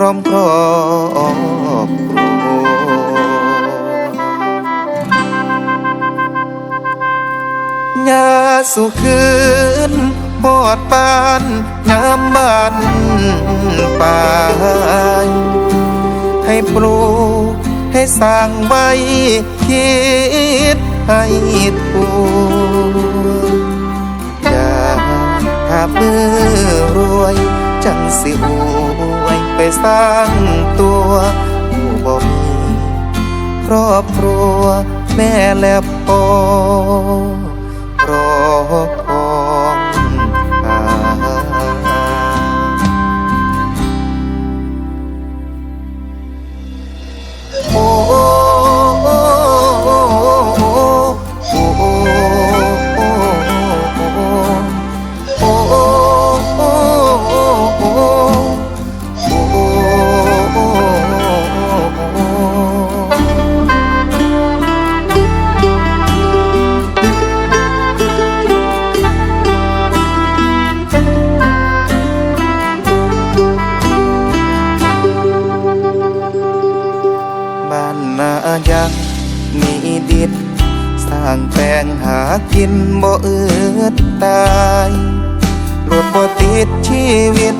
ร้อมครอบครัวยาสุคืนหอดปานยามบ้านป่ายให้ปลูกให้สร้างไว้คิดให้ถูกอย่าหาเมื่อรวยจังสิอว สร้างตัวผู้บ่มีครอบครัวแม่และพ่อรอ ดินสร้างแปลงหากินบ่เอือดตายรถบ่ติดชีวิต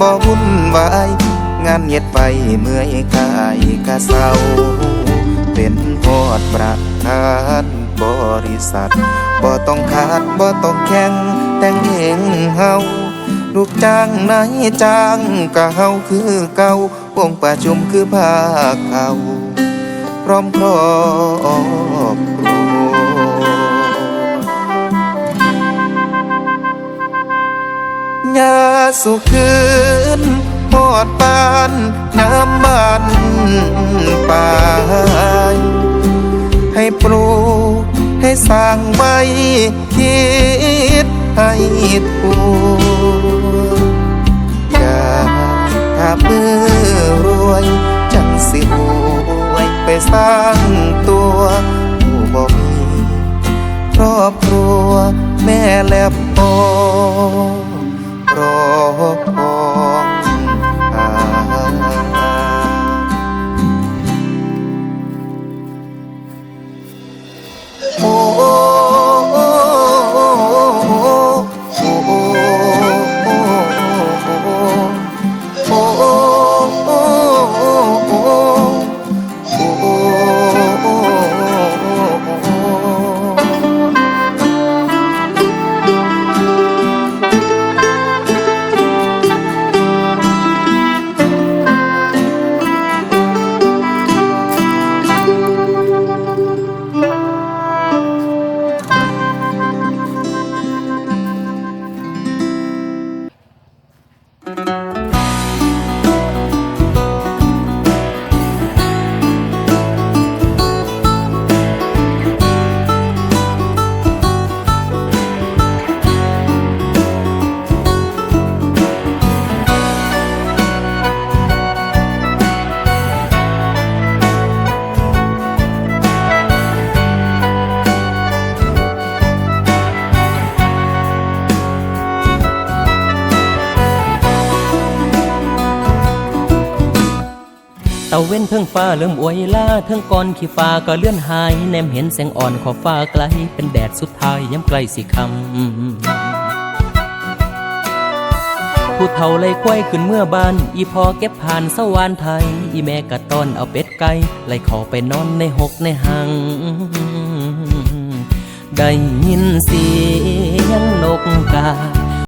บ่วุ่นวาย งานเย็ดไปเมื่อยกายกะเศร้า เป็นหอดประธานบริษัทบ่ต้องขาดบ่ต้องแข่งแต่งเองเฮาลูกจ้างนายจ้างก็เฮาคือเก่าวงประชุมคือภาคเขา ร้อมครอบครัวยาสุคืนหอดปานน้ำบ้านปายให้ปลูกให้สร้างไว้คิดให้ถูกอย่าถ้ามือรวย ไปสร้างตัวผู้บ่มีครอบครัวแม่และพ่อ ตะเว้นเพิ่งฟ้าเริ่มอวยลาเทิงก่อนขี้ฟ้าก็เลื่อนหาย แนมเห็นแสงอ่อนขอบฟ้าไกล เป็นแดดสุดท้ายย้ำใกล้สิคำผู้เฒ่าเลยควายขึ้นเมื่อบ้าน อีพอเก็บผ่านสวรรค์ไทย อีแม่กะต้อนเอาเป็ดไก่ไล่ขอไปนอนในหกในหัง ได้ยินเสียงนกกา